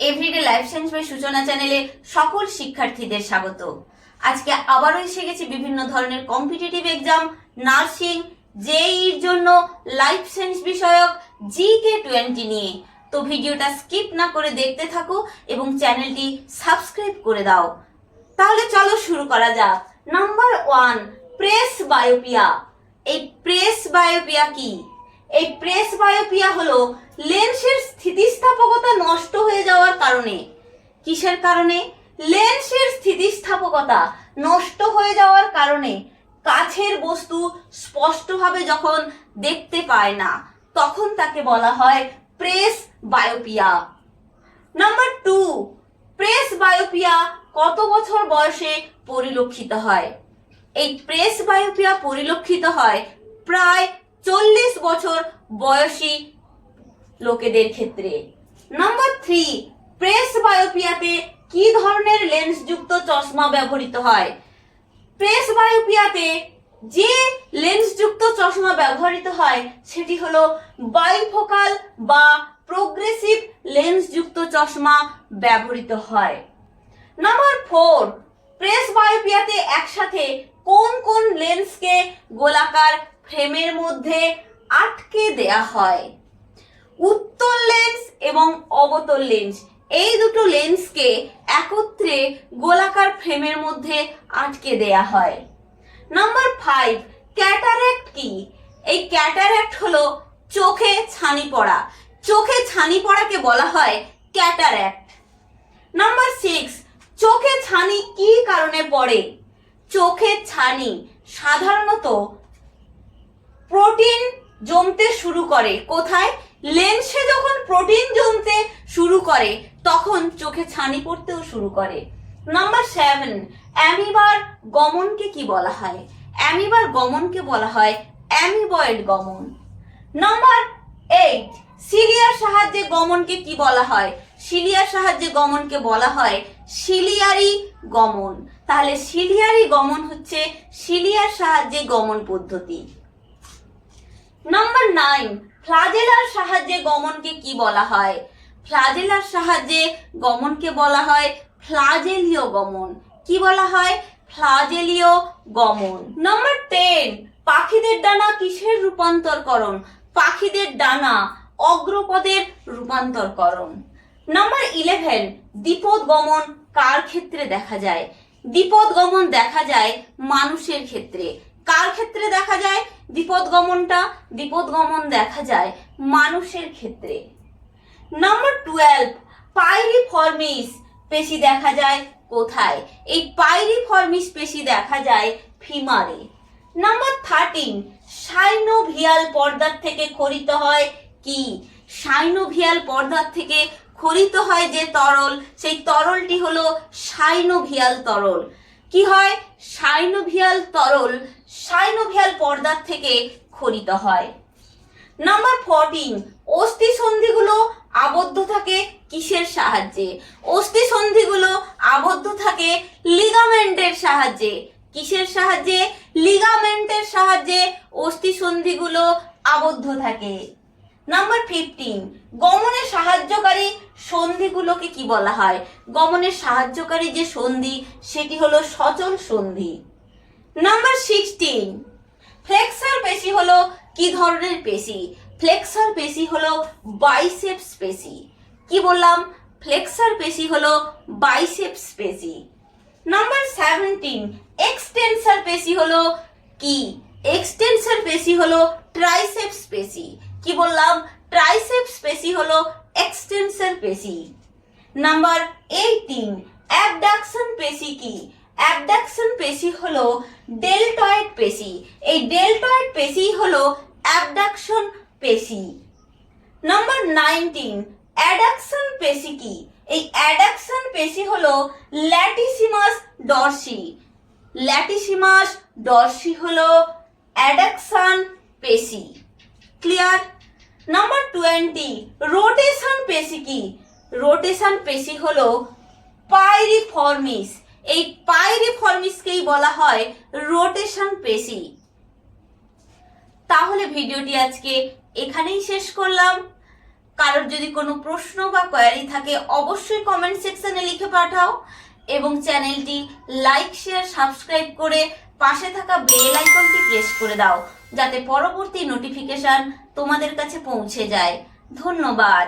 Everyday life science by সূচনা চ্যানেলে সকল শিক্ষার্থীদের স্বাগত। আজকে আবারও এসে গেছি বিভিন্ন ধরনের কম্পিটিটিভ এক্সাম নার্সিং জেইর জন্য লাইফ সায়েন্স বিষয়ক জিকে টোয়েন্টি নিয়ে। তো ভিডিওটা স্কিপ না করে দেখতে থাকো এবং চ্যানেলটি সাবস্ক্রাইব করে দাও। তাহলে চলো শুরু করা যাক। নাম্বার ওয়ান প্রেস বায়োপিয়া এই প্রেস বায়োপিয়া কি? এই প্রেস বায়োপিয়া হলো লেন্সের স্থিতিস্থাপকতা নষ্ট হয়ে যাওয়ার কারণে। কিসের কারণে? লেন্সের স্থিতিস্থাপকতা নষ্ট হয়ে যাওয়ার কারণে। কাছের বস্তু স্পষ্টভাবে যখন দেখতে পায় না, তখন তাকে বলা হয় presbyopia. Number two, presbyopia কত বছর বয়সে পরিলক্ষিত হয়? এই প্রেস বায়োপিয়া পরিলক্ষিত হয় প্রায় চল্লিশ বছর বয়সী লোকেদের ক্ষেত্রে। নাম্বার থ্রি প্রেস বায়োপিয়াতে কি ধরনের লেন্স যুক্ত চশমা ব্যবহৃত হয়? প্রেস বায়োপিয়াতে যে লেন্স যুক্ত চশমা ব্যবহৃত হয়, সেটি হলো বাইফোকাল বা প্রোগ্রেসিভ লেন্স যুক্ত চশমা ব্যবহৃত হয়। নাম্বার ফোর প্রেস বায়োপিয়াতে একসাথে কোন কোন লেন্সকে গোলাকার ফ্রেমের মধ্যে আটকে দেয়া হয়? উত্তল লেন্স এবং অবতল লেন্স এই দুটো লেন্সকে একত্রে গোলাকার ফ্রেমের মধ্যে আটকে দেয়া হয়। নাম্বার ফাইভ ক্যাটারেক্ট কি? এই ক্যাটারেক্ট হলো চোখে ছানি পড়া। চোখে ছানি পড়াকে বলা হয় ক্যাটারেক্ট নাম্বার সিক্স চোখে ছানি কি কারণে পড়ে? চোখে ছানি সাধারণত প্রোটিন জমতে শুরু করে। কোথায়? লেন্সে যখন প্রোটিন জমতে শুরু করে, তখন চোখে ছানি পড়তেও শুরু করে। নাম্বার সেভেন অ্যামিবার গমনকে কি বলা হয়? অ্যামিবার গমনকে বলা হয় অ্যামিবয়েড গমন। নাম্বার এইট সিলিয়ার সাহায্যে গমনকে কি বলা হয়? সিলিয়ার সাহায্যে গমনকে বলা হয় সিলিয়ারি গমন। তাহলে সিলিয়ারি গমন হচ্ছে সিলিয়ার সাহায্যে গমন পদ্ধতি। নাম্বার নাইন ফ্লাজেলার সাহায্যে গমনকে কি বলা হয়? ফ্লাজেলার সাহায্যে গমনকে বলা হয় ফ্লাজেলীয় গমন। কি বলা হয়? ফ্লাজেলীয় গমন। নাম্বার টেন পাখিদের ডানা কিসের রূপান্তরকরণ? পাখিদের ডানা অগ্রপদের রূপান্তরকরণ। নাম্বার ইলেভেন দ্বিপদ গমন কার ক্ষেত্রে দেখা যায়? দ্বিপদ গমন দেখা যায় মানুষের ক্ষেত্রে। কার ক্ষেত্রে দেখা যায়? দ্বিপদ গমনটা দ্বিপদ গমন দেখা যায় মানুষের ক্ষেত্রে। নাম্বার টুয়েলভ পাইরিফর্মিস পেশি দেখা যায় কোথায়? এই পাইরিফর্মিস পেশি দেখা যায় ফিমারে। নাম্বার থার্টিন সাইনোভিয়াল পর্দার থেকে খরিত হয় কি? সাইনোভিয়াল পর্দার থেকে খরিত হয় যে তরল, সেই তরলটি হলো সাইনোভিয়াল তরল। কি হয়? সাইনোভিয়াল তরল সাইনোভিয়াল পর্দার থেকে খরিত হয়। নাম্বার ফোরটিন অস্থি সন্ধিগুলো আবদ্ধ থাকে কিসের সাহায্যে? অস্থি সন্ধিগুলো আবদ্ধ থাকে লিগামেন্টের সাহায্যে। কিসের সাহায্যে? লিগামেন্টের সাহায্যে অস্থি সন্ধিগুলো আবদ্ধ থাকে। নাম্বার ফিফটিন গমনে সাহায্যকারী সন্ধিগুলোকে কি বলা হয়? গমনের সাহায্যকারী যে সন্ধি, সেটি হলো সচল সন্ধি। নাম্বার সিক্সটিন ফ্লেক্সার পেশি হলো কি ধরনের পেশি? ফ্লেক্সার পেশি হলো বাইসেপস পেশি। কি বললাম? ফ্লেক্সার পেশি হলো বাইসেপস পেশি। নাম্বার সেভেন্টিন এক্সটেনসার পেশি হলো কি? এক্সটেনসার পেশি হলো ট্রাইসেপস পেশি। কি বললাম? ট্রাইসেপস পেশি হলো এক্সটেনসার পেশি। নাম্বার এইটিন অ্যাবডাকশন পেশি কি? অ্যাবডাকশন পেশি হলো ডেলটয়েড পেশি। এই ডেলটয়েড পেশি হলো অ্যাবডাকশন পেশি। নাম্বার নাইনটিন অ্যাডাকশন পেশি কি? এই অ্যাডাকশন পেশি হলো ল্যাটিসিমাস ডরসি। ল্যাটিসিমাস ডরসি হলো অ্যাডাকশন পেশি। ক্লিয়ার নাম্বার টোয়েন্টি রোটেশন পেশি কি? রোটেশন পেশি হলো পাইরিফর্মিস। এই পাইরিফর্মিসকেই বলা হয় রোটেশন পেশি। তাহলে ভিডিওটি আজকে এখানেই শেষ করলাম। কারোর যদি কোনো প্রশ্ন বা কোয়ারি থাকে, অবশ্যই কমেন্ট সেকশনে লিখে পাঠাও এবং চ্যানেলটি লাইক শেয়ার সাবস্ক্রাইব করে পাশে থাকা বেল আইকনটি প্রেস করে দাও, যাতে পরবর্তী নোটিফিকেশন তোমাদের কাছে পৌঁছে যায়। ধন্যবাদ।